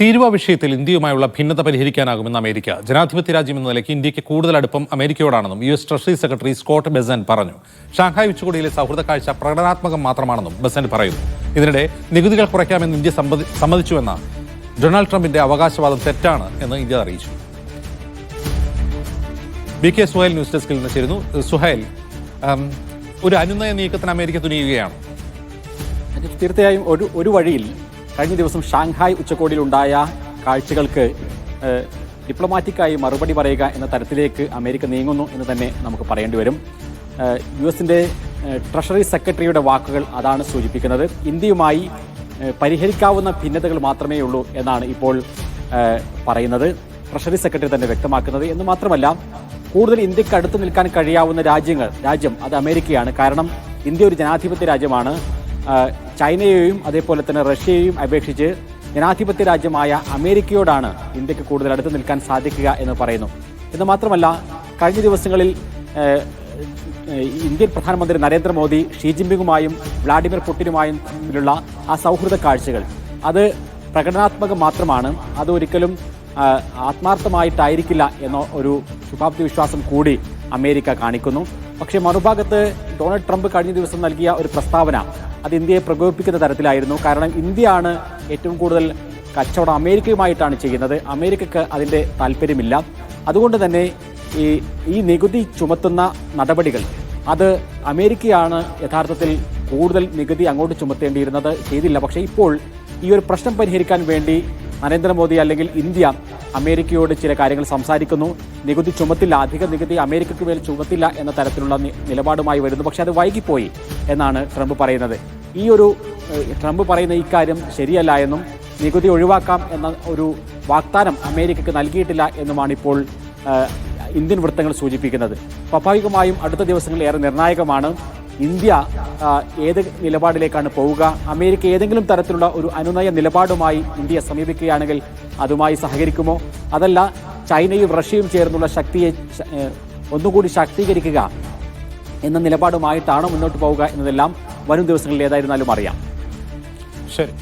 തീരുവ വിഷയത്തിൽ ഇന്ത്യയുമായുള്ള ഭിന്നത പരിഹരിക്കാനാകുമെന്ന് അമേരിക്ക. ജനാധിപത്യ രാജ്യം എന്ന നിലയ്ക്ക് ഇന്ത്യയ്ക്ക് കൂടുതൽ അടുപ്പം അമേരിക്കയോടാണെന്നും U S treasury secretary Scott Bessent പറഞ്ഞു. ഷാങ്ഹായ് ഉച്ചകോടിയിലെ സൗഹൃദ കാഴ്ച പ്രകടനാത്മകം മാത്രമാണെന്നും ബെസൻ പറയുന്നു. ഇതിനിടെ നികുതികൾ കുറയ്ക്കാമെന്ന് ഇന്ത്യ സമ്മതി- സമ്മതിച്ചുവെന്ന ഡൊണാൾഡ് ട്രംപിന്റെ അവകാശവാദം തെറ്റാണ് എന്ന് ഇന്ത്യ അറിയിച്ചു. ബി കെ സുഹൈൽ ന്യൂസ് ഡെസ്കിൽ നിന്ന് ചേരുന്നു. സുഹൈൽ ഒരു അനുനയ നീക്കത്തിന് അമേരിക്ക തുനിയുകയാണ്. തീർച്ചയായും ഒരു ഒരു വഴിയിൽ കഴിഞ്ഞ ദിവസം ഷാങ്ഹായ് ഉച്ചകോടിയിലുണ്ടായ കാഴ്ചകൾക്ക് ഡിപ്ലോമാറ്റിക്കായി മറുപടി പറയുക എന്ന തരത്തിലേക്ക് അമേരിക്ക നീങ്ങുന്നു എന്ന് തന്നെ നമുക്ക് പറയേണ്ടി വരും. യു എസിന്റെ ട്രഷറി സെക്രട്ടറിയുടെ വാക്കുകൾ അതാണ് സൂചിപ്പിക്കുന്നത്. ഇന്ത്യയുമായി പരിഹരിക്കാവുന്ന ഭിന്നതകൾ മാത്രമേ ഉള്ളൂ എന്നാണ് ഇപ്പോൾ പറയുന്നത്. ട്രഷറി സെക്രട്ടറി തന്നെ വ്യക്തമാക്കുന്നത്. എന്ന് മാത്രമല്ല കൂടുതൽ ഇന്ത്യയ്ക്ക് അടുത്ത് നിൽക്കാൻ കഴിയാവുന്ന രാജ്യങ്ങൾ രാജ്യം അത് അമേരിക്കയാണ്. കാരണം ഇന്ത്യ ഒരു ജനാധിപത്യ രാജ്യമാണ്. ചൈനയെയും അതേപോലെ തന്നെ റഷ്യയെയും അപേക്ഷിച്ച് ജനാധിപത്യ രാജ്യമായ അമേരിക്കയോടാണ് ഇന്ത്യയ്ക്ക് കൂടുതൽ അടുത്ത് നിൽക്കാൻ സാധിക്കുക എന്ന് പറയുന്നു. എന്ന് മാത്രമല്ല കഴിഞ്ഞ ദിവസങ്ങളിൽ ഇന്ത്യൻ പ്രധാനമന്ത്രി നരേന്ദ്രമോദി ഷീ ജിൻപിങ്ങുമായും വ്ളാഡിമിർ പുട്ടിനുമായും തമ്മിലുള്ള ആ സൗഹൃദ കാഴ്ചകൾ അത് പ്രകടനാത്മകം മാത്രമാണ് അത് ഒരിക്കലും ആത്മാർത്ഥമായിട്ടായിരിക്കില്ല എന്ന ഒരു ശുഭാപ്തി വിശ്വാസം കൂടി അമേരിക്ക കാണിക്കുന്നു. പക്ഷേ മറുഭാഗത്ത് ഡൊണാൾഡ് ട്രംപ് കഴിഞ്ഞ ദിവസം നൽകിയ ഒരു പ്രസ്താവന അത് ഇന്ത്യയെ പ്രകോപിപ്പിക്കുന്ന തരത്തിലായിരുന്നു. കാരണം ഇന്ത്യയാണ് ഏറ്റവും കൂടുതൽ കച്ചവടം അമേരിക്കയുമായിട്ടാണ് ചെയ്യുന്നത്. അമേരിക്കക്ക് അതിന്റെ താല്പര്യമില്ല. അതുകൊണ്ട് തന്നെ ഈ ഈ നികുതി ചുമത്തുന്ന നടപടികൾ അത് അമേരിക്കയാണ് യഥാർത്ഥത്തിൽ കൂടുതൽ നികുതി അങ്ങോട്ട് ചുമത്തേണ്ടിയിരുന്നത് ചെയ്തില്ല. പക്ഷേ ഇപ്പോൾ ഈ ഒരു പ്രശ്നം പരിഹരിക്കാൻ വേണ്ടി നരേന്ദ്രമോദി അല്ലെങ്കിൽ ഇന്ത്യ അമേരിക്കയോട് ചില കാര്യങ്ങൾ സംസാരിക്കുന്നു. നികുതി ചുമത്തില്ല അധിക നികുതി അമേരിക്കയ്ക്ക് മേൽ ചുമത്തില്ല എന്ന തരത്തിലുള്ള നിലപാടുമായി വരുന്നു. പക്ഷെ അത് വൈകിപ്പോയി എന്നാണ് ട്രംപ് പറയുന്നത്. ഈ ഒരു ട്രംപ് പറയുന്ന ഈ കാര്യം ശരിയല്ല എന്നും നികുതി ഒഴിവാക്കാം എന്ന ഒരു വാഗ്ദാനം അമേരിക്കയ്ക്ക് നൽകിയിട്ടില്ല എന്നുമാണ് ഇപ്പോൾ ഇന്ത്യൻ വൃത്തങ്ങൾ സൂചിപ്പിക്കുന്നത്. സ്വാഭാവികമായും അടുത്ത ദിവസങ്ങളിൽ ഏറെ നിർണായകമാണ് ഇന്ത്യ ഏത് നിലപാടിലേക്കാണ് പോവുക. അമേരിക്ക ഏതെങ്കിലും തരത്തിലുള്ള ഒരു അനുനയ നിലപാടുമായി ഇന്ത്യയെ സമീപിക്കുകയാണെങ്കിൽ അതുമായി സഹകരിക്കുമോ? അതല്ല ചൈനയും റഷ്യയും ചേർന്നുള്ള ശക്തിയെ ഒന്നുകൂടി ശാക്തീകരിക്കുക. എന്ന നിലപാടുമായിട്ടാണ് മുന്നോട്ട് പോവുക എന്നതെല്ലാം വരും ദിവസങ്ങളിൽ ഏതായിരുന്നാലും അറിയാം. ശരി.